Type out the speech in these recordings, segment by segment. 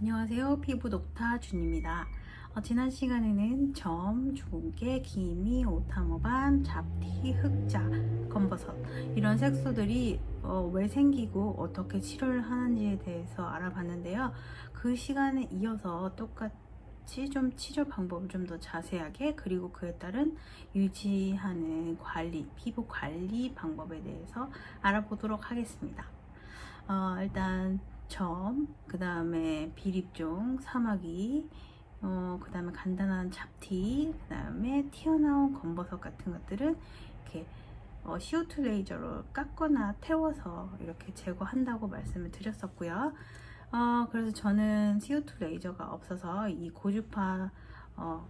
안녕하세요. 피부 독타 준입니다. 어, 지난 시간에는 점, 주근깨, 기미, 오타모반, 잡티, 흑자, 검버섯 이런 색소들이 어, 왜 생기고 어떻게 치료를 하는지에 대해서 알아봤는데요. 그 시간에 이어서 똑같이 좀 치료 방법을 좀 더 자세하게 그리고 그에 따른 유지하는 관리, 피부 관리 방법에 대해서 알아보도록 하겠습니다. 어, 일단 점, 그 다음에 비립종, 사마귀, 어, 그 다음에 간단한 잡티, 그 다음에 튀어나온 검버섯 같은 것들은 이렇게 어, CO2 레이저로 깎거나 태워서 이렇게 제거한다고 말씀을 드렸었고요. 어, 그래서 저는 CO2 레이저가 없어서 이 고주파 어,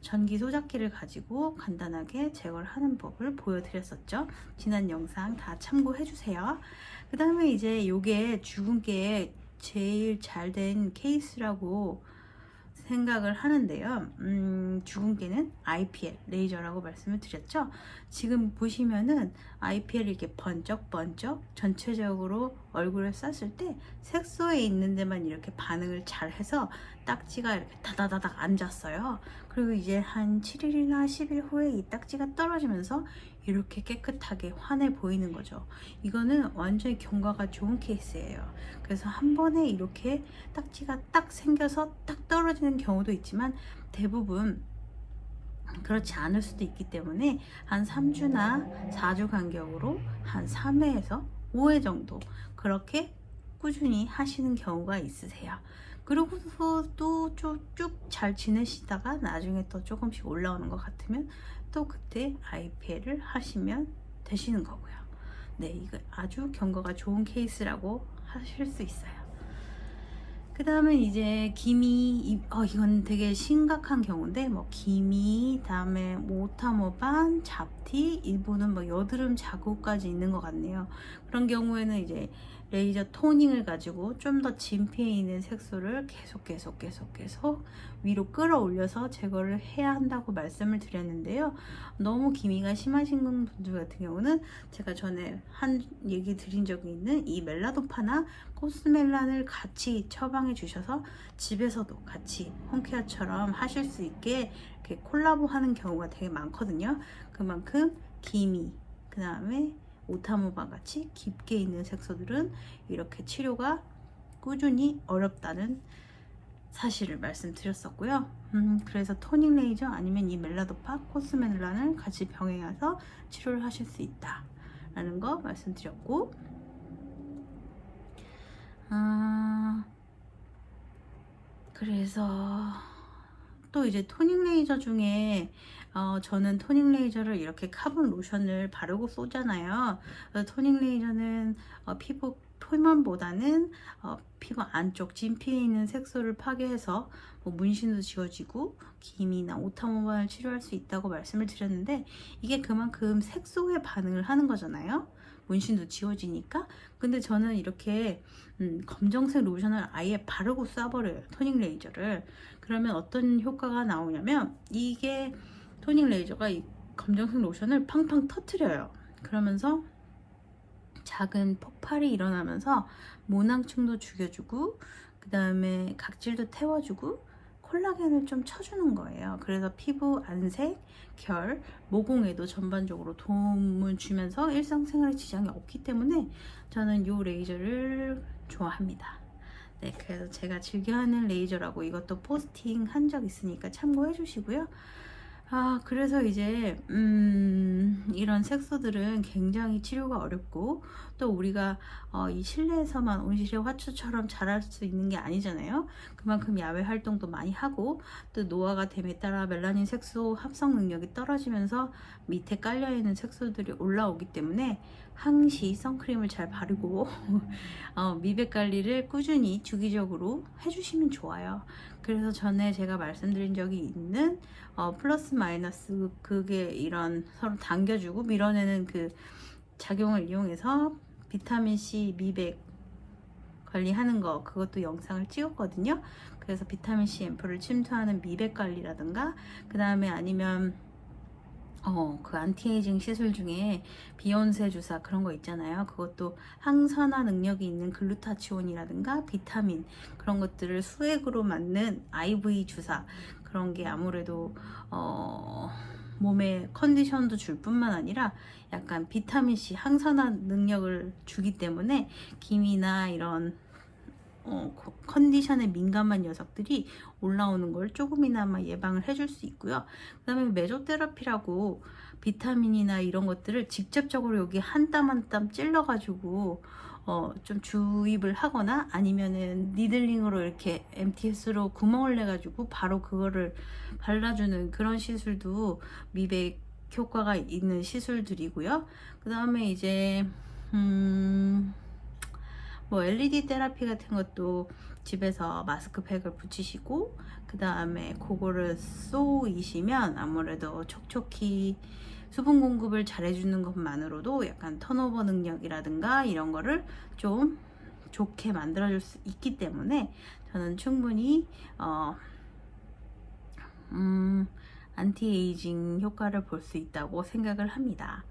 전기 소작기를 가지고 간단하게 제거를 하는 법을 보여드렸었죠. 지난 영상 다 참고해 주세요. 그 다음에 이제 요게 주근깨에 제일 잘 된 케이스라고 생각을 하는데요. 음, 주근깨는 IPL 레이저라고 말씀을 드렸죠. 지금 보시면은 IPL 이렇게 번쩍번쩍 전체적으로 얼굴에 쐈을 때 색소에 있는 데만 이렇게 반응을 잘 해서 딱지가 이렇게 다다다닥 앉았어요. 그리고 이제 한 7일이나 10일 후에 이 딱지가 떨어지면서 이렇게 깨끗하게 환해 보이는 거죠. 이거는 완전히 경과가 좋은 케이스예요. 그래서 한 번에 이렇게 딱지가 딱 생겨서 딱 떨어지는 경우도 있지만 대부분 그렇지 않을 수도 있기 때문에 한 3주나 4주 간격으로 한 3회에서 5회 정도 그렇게 꾸준히 하시는 경우가 있으세요. 그러고서도 쭉잘 지내시다가 나중에 또 조금씩 올라오는 것 같으면 또 그때 IPL을 하시면 되시는 거고요. 네, 이거 아주 경과가 좋은 케이스라고 하실 수 있어요. 그 다음에 이제 기미, 이- 어, 이건 되게 심각한 경우인데, 뭐, 기미, 다음에 뭐 오타모반, 잡티, 일부는 뭐 여드름 자국까지 있는 것 같네요. 그런 경우에는 이제 레이저 토닝을 가지고 좀 더 진피에 있는 색소를 계속 계속 계속 계속 위로 끌어올려서 제거를 해야 한다고 말씀을 드렸는데요. 너무 기미가 심하신 분들 같은 경우는 제가 전에 한 얘기 드린 적이 있는 이 멜라도파나 코스멜란을 같이 처방해 주셔서 집에서도 같이 홈케어처럼 하실 수 있게 이렇게 콜라보 하는 경우가 되게 많거든요. 그만큼 기미, 그 다음에 오타모바 같이 깊게 있는 색소들은 이렇게 치료가 꾸준히 어렵다는 사실을 말씀드렸었고요. 음, 그래서 토닝 레이저 아니면 이 멜라도파, 코스멜란을 같이 병행해서 치료를 하실 수 있다 라는 거 말씀드렸고, 아, 그래서 또 이제 토닝 레이저 중에 어, 저는 토닝 레이저를 이렇게 카본 로션을 바르고 쏘잖아요. 토닝 레이저는 어, 피부 표면보다는 어, 피부 안쪽 진피에 있는 색소를 파괴해서 뭐 문신도 지워지고 기미나 오타모반을 치료할 수 있다고 말씀을 드렸는데 이게 그만큼 색소에 반응을 하는 거잖아요. 문신도 지워지니까. 근데 저는 이렇게 음, 검정색 로션을 아예 바르고 쏴버려요. 토닝 레이저를. 그러면 어떤 효과가 나오냐면 이게 토닝 레이저가 이 검정색 로션을 팡팡 터트려요. 그러면서 작은 폭발이 일어나면서 모낭충도 죽여주고 그 다음에 각질도 태워주고 콜라겐을 좀 쳐주는 거예요. 그래서 피부 안색, 결, 모공에도 전반적으로 도움을 주면서 일상생활에 지장이 없기 때문에 저는 이 레이저를 좋아합니다. 네, 그래서 제가 즐겨하는 레이저라고 이것도 포스팅 한 적 있으니까 참고해 주시고요. 아, 그래서 이제, 음, 이런 색소들은 굉장히 치료가 어렵고, 또 우리가, 어, 이 실내에서만 온실의 화초처럼 자랄 수 있는 게 아니잖아요. 그만큼 야외 활동도 많이 하고, 또 노화가 됨에 따라 멜라닌 색소 합성 능력이 떨어지면서 밑에 깔려있는 색소들이 올라오기 때문에 항시 선크림을 잘 바르고, 어, 미백 관리를 꾸준히 주기적으로 해주시면 좋아요. 그래서 전에 제가 말씀드린 적이 있는 어, 플러스 마이너스 그게 이런 서로 당겨주고 밀어내는 그 작용을 이용해서 비타민 C 미백 관리하는 거 그것도 영상을 찍었거든요. 그래서 비타민 C 앰플을 침투하는 미백 관리라든가 그 다음에 아니면 어, 그 안티에이징 시술 중에 비욘세 주사 그런 거 있잖아요. 그것도 항산화 능력이 있는 글루타치온이라든가 비타민 그런 것들을 수액으로 맞는 IV 주사 그런 게 아무래도 어, 몸에 컨디션도 줄 뿐만 아니라 약간 비타민 C 항산화 능력을 주기 때문에 김이나 이런 어, 코- 컨디션에 민감한 녀석들이 올라오는 걸 조금이나마 예방을 해줄 수 있고요. 그 다음에 메조테라피라고 비타민이나 이런 것들을 직접적으로 여기 한 땀 한 땀 찔러가지고 어, 좀 주입을 하거나 아니면은 니들링으로 이렇게 MTS로 구멍을 내가지고 바로 그거를 발라주는 그런 시술도 미백 효과가 있는 시술들이고요. 그 다음에 이제 음, 뭐 LED 테라피 같은 것도 집에서 마스크팩을 붙이시고 그 다음에 그거를 쏘이시면 아무래도 촉촉히 수분 공급을 잘 해주는 것만으로도 약간 턴오버 능력이라든가 이런 거를 좀 좋게 만들어줄 수 있기 때문에 저는 충분히 어, 음, 안티에이징 효과를 볼 수 있다고 생각을 합니다.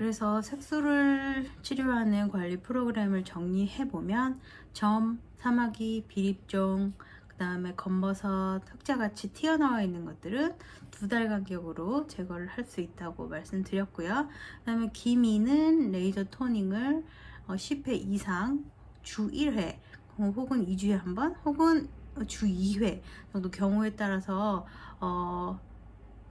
그래서 색소를 치료하는 관리 프로그램을 정리해 보면 점, 사마귀, 비립종, 그 다음에 검버섯, 흑자같이 튀어나와 있는 것들은 두 달 간격으로 제거를 할 수 있다고 말씀드렸고요. 그 다음에 기미는 레이저 토닝을 어, 10회 이상 주 1회 혹은 2주에 한 번 혹은 주 2회 정도 경우에 따라서 어,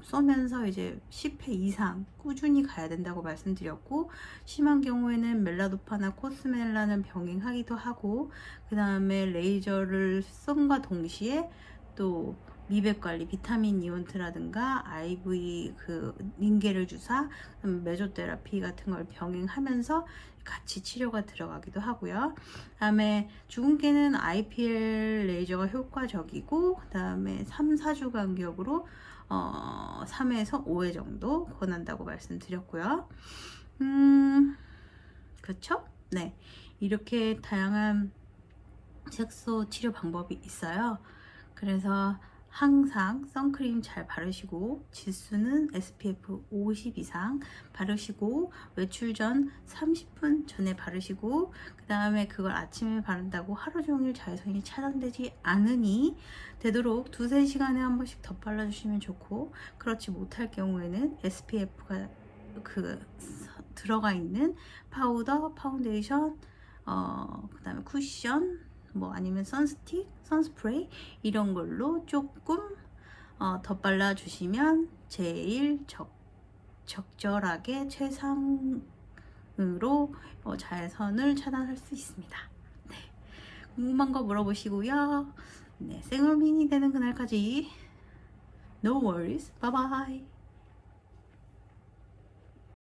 쏘면서 이제 10회 이상 꾸준히 가야 된다고 말씀드렸고 심한 경우에는 멜라도파나 코스멜라는 병행하기도 하고 그 다음에 레이저를 쏜과 동시에 또 미백 관리 비타민 이온트라든가 IV 그 링게르 주사 메조테라피 같은 걸 병행하면서 같이 치료가 들어가기도 하고요. 그다음에 개는 IPL 레이저가 효과적이고 그다음에 3, 4주 간격으로 어, 3회에서 5회 정도 권한다고 말씀드렸고요. 음, 그렇죠? 네. 이렇게 다양한 색소 치료 방법이 있어요. 그래서 항상 선크림 잘 바르시고 지수는 SPF 50 이상 바르시고 외출 전 30분 전에 바르시고 그 다음에 그걸 아침에 바른다고 하루 종일 자외선이 차단되지 않으니 되도록 두세 시간에 한 번씩 더 발라 주시면 좋고 그렇지 못할 경우에는 SPF가 그 서- 들어가 있는 파우더, 파운데이션, 어, 그 다음에 쿠션, 뭐 아니면 선스틱, 선스프레이 이런 걸로 조금 어, 더 발라 주시면 제일 적, 적절하게 최상으로 어, 자외선을 차단할 수 있습니다. 네. 궁금한 거 물어보시고요. 네, 생얼민이 되는 그날까지 No worries. Bye bye.